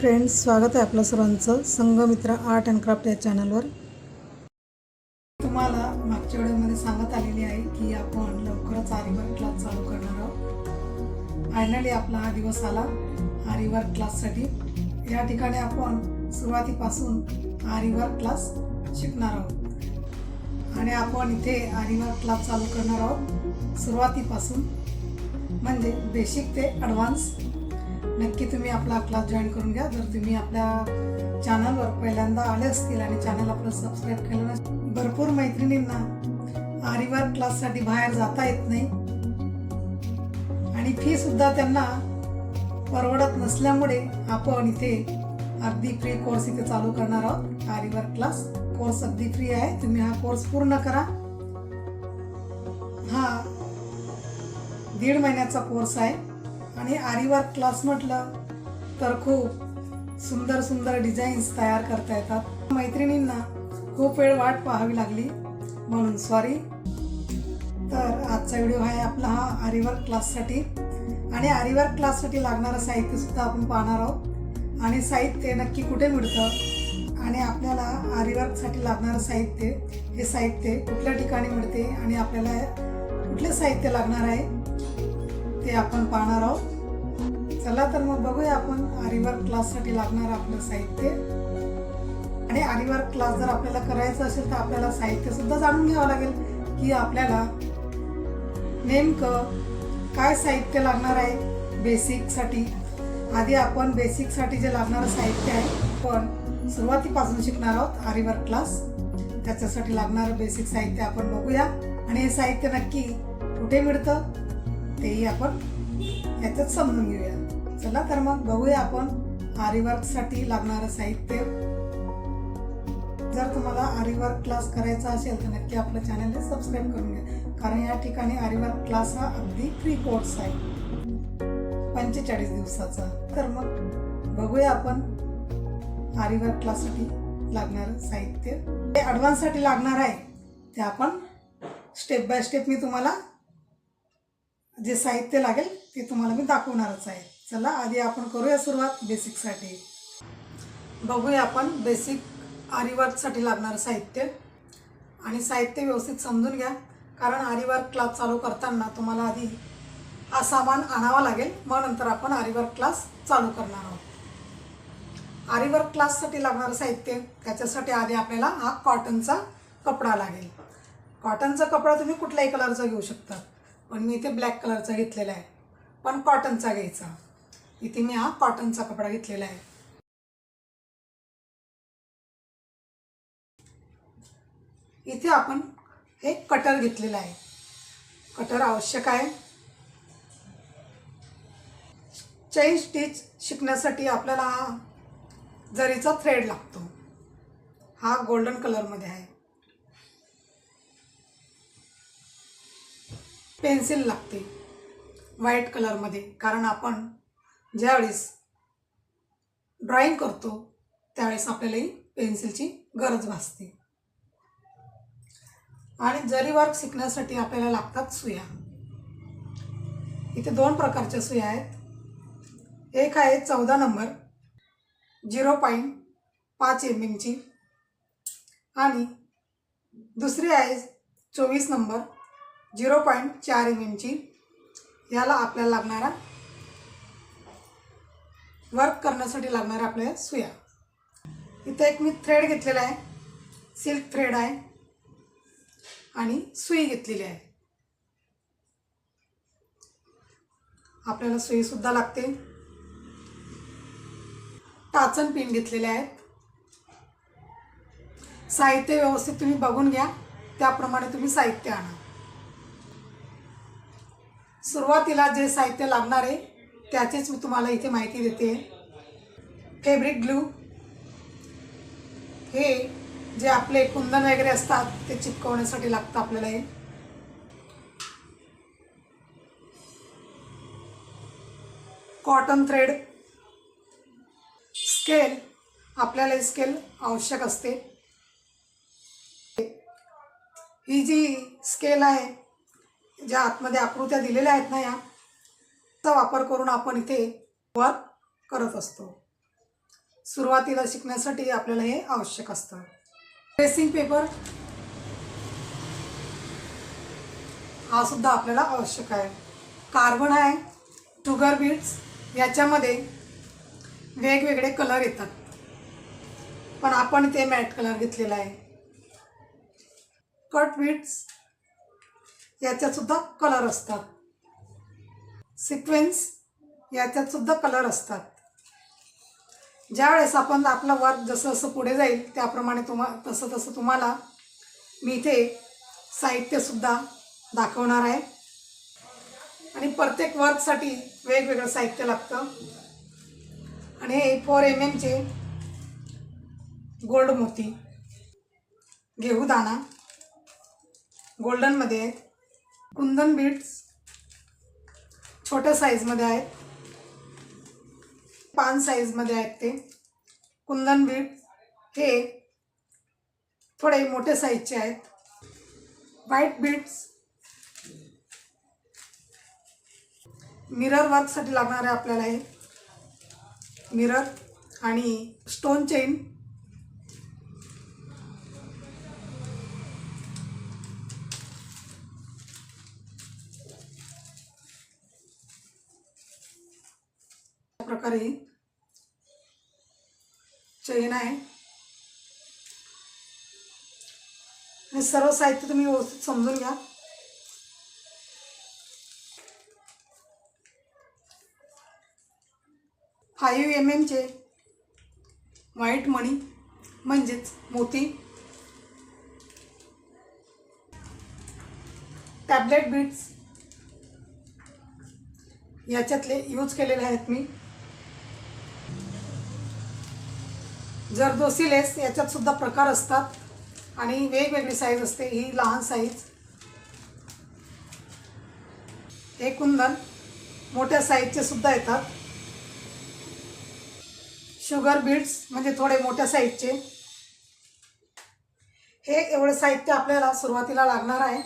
Friends स्वागत आहे आपलं सर्वांचं संघमित्र आर्ट अँड क्राफ्ट या चॅनलवर. तुम्हाला मागच्या व्हिडिओमध्ये सांगत आलेली आहे की आपण लवकरच आरीवर्क क्लास चालू करणार आहोत. फायनली आपला हा दिवस आला आरीवर्क क्लाससाठी या ठिकाणी आपण सुरुवातीपासून आरीवर्क क्लास शिकणार आहोत. आणि आपण इथे आरीवर्क क्लास चालू करणार आहोत सुरुवातीपासून. म्हणजे बेसिक ते ॲडव्हान्स नक्की तुम्ही आपला क्लास जॉईन करून घ्या. जर तुम्ही आपल्या चॅनलवर पहिल्यांदा आले असतील आणि चॅनल आपलं सबस्क्राईब केलं नसेल भरपूर मैत्रिणींना आरिवार क्लाससाठी बाहेर जाता येत नाही. आणि फी सुद्धा त्यांना परवडत नसल्यामुळे आपण इथे अगदी फ्री कोर्स इथे चालू करणार आहोत. आरिवार क्लास कोर्स अगदी फ्री आहे. तुम्ही हा कोर्स पूर्ण करा. हा दीड महिन्याचा कोर्स आहे. आणि आरीवर्क क्लास म्हटलं तर खूप सुंदर सुंदर डिझाईन्स तयार करता येतात. मैत्रिणींना खूप वेळ वाट पाहावी लागली म्हणून सॉरी तर आजचा व्हिडिओ आहे आपला हा आरीवर्क क्लाससाठी आणि आरीवर्क क्लाससाठी लागणारं साहित्यसुद्धा आपण पाहणार आहोत. आणि साहित्य नक्की कुठे मिळतं? आणि आपल्याला आरीवर्कसाठी लागणारं साहित्य हे साहित्य कुठल्या ठिकाणी मिळते? आणि आपल्याला कुठलं साहित्य लागणार आहे? ते आपण पाहणार आहोत. चला तर मग बघूया आपण आरीवर्क क्लाससाठी लागणार आपलं साहित्य. आणि आरीवर्क क्लास जर आपल्याला करायचं असेल तर आपल्याला साहित्य सुद्धा जाणून घ्यावं लागेल की आपल्याला नेमकं काय साहित्य लागणार आहे बेसिकसाठी. आधी आपण बेसिकसाठी जे लागणारं साहित्य आहे पण सुरुवातीपासून शिकणार आहोत आरीवर्क क्लास. त्याच्यासाठी लागणारं बेसिक साहित्य आपण बघूया. आणि हे साहित्य नक्की कुठे मिळतं? तेही आपण याच्यात समजून घेऊया. चला तर मग बघूया आपण आरीवर्कसाठी लागणारं साहित्य. जर तुम्हाला आरीवर्क क्लास करायचा असेल तर नक्की आपलं चॅनलला सबस्क्राईब करून घ्या. कारण या ठिकाणी आरीवर्क क्लास हा अगदी फ्री कोर्स आहे. पंचेचाळीस दिवसाचा. तर मग बघूया आपण आरीवर्क क्लाससाठी लागणारं साहित्य. ते ॲडव्हान्ससाठी लागणार आहे ते आपण स्टेप बाय स्टेप मी तुम्हाला जे साहित्य लागेल ते तुम्हाला मी दाखवणारच आहे. चला आधी आपण करूया सुरुवात बेसिकसाठी. बघूया आपण बेसिक आरीवर्कसाठी लागणारं साहित्य. आणि साहित्य व्यवस्थित समजून घ्या कारण आरीवर्क क्लास चालू करताना तुम्हाला आधी हा सामान आणावा लागेल मग नंतर आपण आरीवर्क क्लास चालू करणार आहोत. आरीवर्क क्लाससाठी लागणारं साहित्य त्याच्यासाठी आधी आपल्याला हा कॉटनचा कपडा लागेल. कॉटनचा कपडा तुम्ही कुठल्याही कलरचा घेऊ शकता. पण मी इथे ब्लॅक कलरचा घेतलेला आहे. पण कॉटनचा घ्यायचा. इथे मी हा कॉटनचा कपडा घेतलेला आहे. इथे आपण हे कटर घेतलेलं आहे. कटर आवश्यक आहे. चैन स्टिच शिकण्यासाठी आपल्याला जरीचा थ्रेड लागतो. हा गोल्डन कलरमध्ये आहे. पेन्सिल लागते. व्हाईट कलरमध्ये. कारण आपण ज्यावेळेस ड्रॉईंग करतो त्यावेळेस आपल्यालाही पेन्सिलची गरज भासते. आणि जरी वर्क शिकण्यासाठी आपल्याला लागतात सुया. इथे दोन प्रकारच्या सुया आहेत. एक आहे चौदा नंबर झिरो पॉईंट पाच एम एमची आणि दुसरी आहे चोवीस नंबर झिरो पॉईंट चार एम एमची याला आपल्याला लागणारा वर्क करण्यासाठी लागणाऱ्या आपल्या सुया. इथे एक मी थ्रेड घेतलेला आहे. सिल्क थ्रेड आहे. आणि सुई घेतलेली आहे. आपल्याला सुईसुद्धा लागते. टाचन पिन घेतलेले आहेत. साहित्य व्यवस्थित तुम्ही बघून घ्या. त्याप्रमाणे तुम्ही साहित्य आणा. सुरुवातीला जे साहित्य लागणार आहे त्याचीच मी तुम्हाला इथे माहिती देते. फॅब्रिक ग्लू हे जे आपले कुंदन वगैरे असतात ते चिपकवण्यासाठी लागतं आपल्याला हे. कॉटन थ्रेड स्केल आपल्याला स्केल आवश्यक असते. ही जी स्केल आहे ज्या आतमध्ये आकृत्या दिलेल्या आहेत ना या चा वापर करून आपण इथे वर्क करत असतो. सुरुवातीला शिकण्यासाठी आपल्याला हे आवश्यक असतं. ट्रेसिंग पेपर हा सुद्धा आपल्याला आवश्यक आहे. कार्बन आहे शुगर बीट्स याच्यामध्ये वेगवेगळे कलर येतात. पण आपण ते मॅट कलर घेतलेला आहे. कट बीट्स याच्यातसुद्धा कलर असतात. सिक्वेन्स याच्यातसुद्धा कलर असतात. ज्यावेळेस आपण आपलं वर्क जसं जसं पुढे जाईल त्याप्रमाणे तुम्हा तसं तसं तुम्हाला मी इथे साहित्यसुद्धा दाखवणार आहे. आणि प्रत्येक वर्कसाठी वेगवेगळं साहित्य लागतं. आणि हे फोर एम एमचे गोल्ड मोती गेहू दाणा गोल्डनमध्ये आहेत. कुंदन बीड्स छोट्या साईजमध्ये आहेत. पान साईजमध्ये आहेत ते. कुंदन बीड हे थोडे मोठे साईजचे आहेत. व्हाईट बीड्स मिरर वर्कसाठी लागणार आहे आपल्याला हे. मिरर आणि स्टोन चेन अशा प्रकारे ही चेन आहे. हे सर्व साहित्य तुम्ही व्यवस्थित समजून घ्या. फाईव्ह एम एमचे व्हाईट मणी म्हणजेच मोती. टॅबलेट बीट्स याच्यातले यूज केलेले आहेत मी. जरदोसी लेस याच्यात सुद्धा प्रकार असतात. आणि वेगवेगळी साईज असते. ही लहान साईज. हे कुंदन मोठ्या साईजचे सुद्धा येतात. शुगर बीड्स म्हणजे थोडे मोठ्या साईजचे. हे एवढं साहित्य आपल्याला सुरुवातीला लागणार आहे.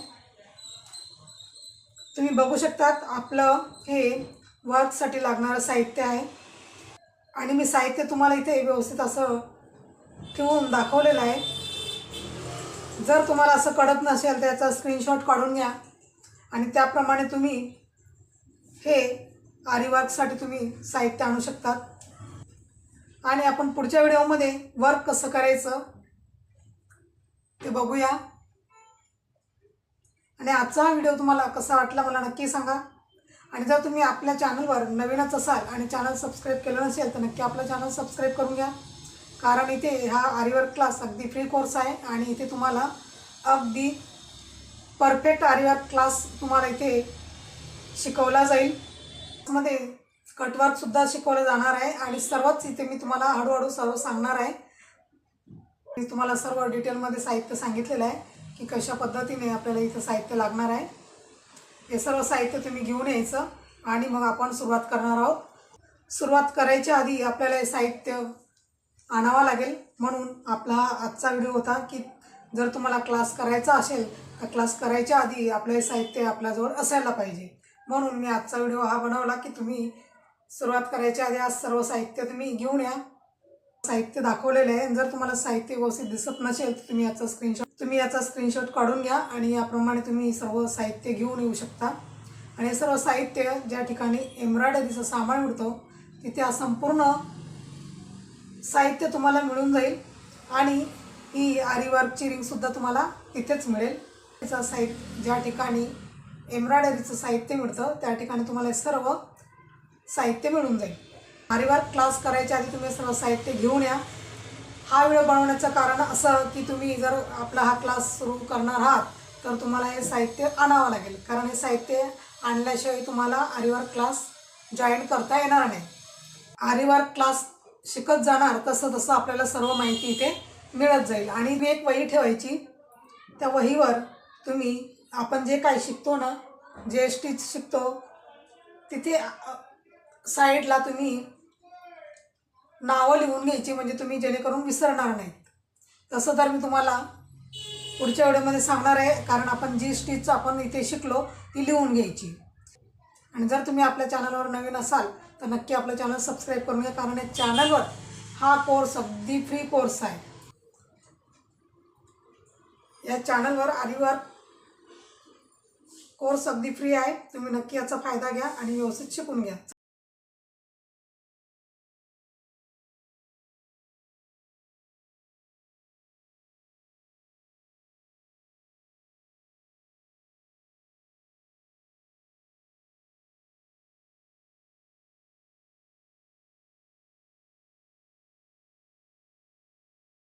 तुम्ही बघू शकतात आपलं हे वर्कसाठी लागणारं साहित्य आहे. आणि मी साहित्य तुम्हाला इथे व्यवस्थित असं ठेवून दाखवलेलं आहे. जर तुम्हाला असं कळत नसेल तर याचा स्क्रीनशॉट काढून घ्या. आणि त्याप्रमाणे तुम्ही हे आरी वर्कसाठी तुम्ही साहित्य आणू शकतात. आणि आपण पुढच्या व्हिडिओमध्ये वर्क कसं करायचं ते बघूया. आणि आजचा हा व्हिडिओ तुम्हाला कसा वाटला मला नक्की सांगा. आणि जर तुम्ही आपल्या चॅनलवर नवीनच असाल आणि चॅनल सबस्क्राईब केलं नसेल तर नक्की आपलं चॅनल सबस्क्राईब करून घ्या. कारण इथे हा आरीवर्क क्लास अगदी फ्री कोर्स आहे आणि इथे तुम्हाला अगदी परफेक्ट आरीवर्क क्लास तुम्हाला इथे शिकवला जाईल. मध्ये कटवर्कसुद्धा शिकवलं जाणार आहे आणि सर्वच इथे मी तुम्हाला हळूहळू सर्व सांगणार आहे. मी तुम्हाला सर्व डिटेलमध्ये साहित्य सांगितलेलं आहे की कशा पद्धतीने आपल्याला इथं साहित्य लागणार आहे. हे सर्व साहित्य तुम्ही घेऊन यायचं आणि मग आपण सुरुवात करणार आहोत. सुरुवात करायच्या आधी आपल्याला हे साहित्य आणावं लागेल. म्हणून आपला हा आजचा व्हिडिओ होता की जर तुम्हाला क्लास करायचा असेल तर क्लास करायच्या आधी आपलं हे साहित्य आपल्याजवळ असायला पाहिजे. म्हणून मी आजचा व्हिडिओ हा बनवला की तुम्ही सुरुवात करायच्या आधी आज सर्व साहित्य तुम्ही घेऊन या. साहित्य दाखवलेलं आहे. जर तुम्हाला साहित्य व्यवस्थित दिसत नसेल तर तुम्ही याचा स्क्रीनशॉट तुम्ही याचा स्क्रीनशॉट काढून घ्या आणि याप्रमाणे तुम्ही सर्व साहित्य घेऊन येऊ शकता. आणि हे सर्व साहित्य ज्या ठिकाणी एम्ब्रॉयडरीचं सामान मिळतो तिथे हा संपूर्ण साहित्य तुम्हाला मिळून जाईल. आणि ही आरीवर्कची रिंगसुद्धा तुम्हाला तिथेच मिळेल. त्याचं साहित्य ज्या ठिकाणी एम्ब्रॉयडरीचं साहित्य मिळतं त्या ठिकाणी तुम्हाला हे सर्व साहित्य मिळून जाईल. आरीवर्क क्लास करायच्या आधी तुम्ही सर्व साहित्य घेऊन या. हा व्हिडिओ बनवण्याचं कारण असं की तुम्ही जर आपला हा क्लास सुरू करणार आहात तर तुम्हाला हे साहित्य आणावं लागेल. कारण हे साहित्य आणल्याशिवाय तुम्हाला आरीवर्क क्लास जॉईन करता येणार नाही. आरीवर्क क्लास शिकत जाणार तसं तसं आपल्याला सर्व माहिती इथे मिळत जाईल. आणि मी एक वही ठेवायची. त्या वहीवर तुम्ही आपण जे काय शिकतो ना जे स्टिच शिकतो तिथे साईडला तुम्ही नावं लिहून घ्यायची म्हणजे तुम्ही जेणेकरून विसरणार नाहीत. तसं तर मी तुम्हाला पुढच्या व्हिडिओमध्ये सांगणार आहे कारण आपण जी स्टिच आपण इथे शिकलो ती लिहून घ्यायची. आणि जर तुम्ही आपल्या चॅनलवर नवीन असाल तर नक्की आपलं चॅनल सबस्क्राईब करून घ्या कारण या चॅनलवर हा कोर्स अगदी फ्री कोर्स आहे. या चॅनलवर आरीवर कोर्स अगदी फ्री आहे तुम्ही नक्की याचा फायदा घ्या आणि व्यवस्थित शिकून घ्या.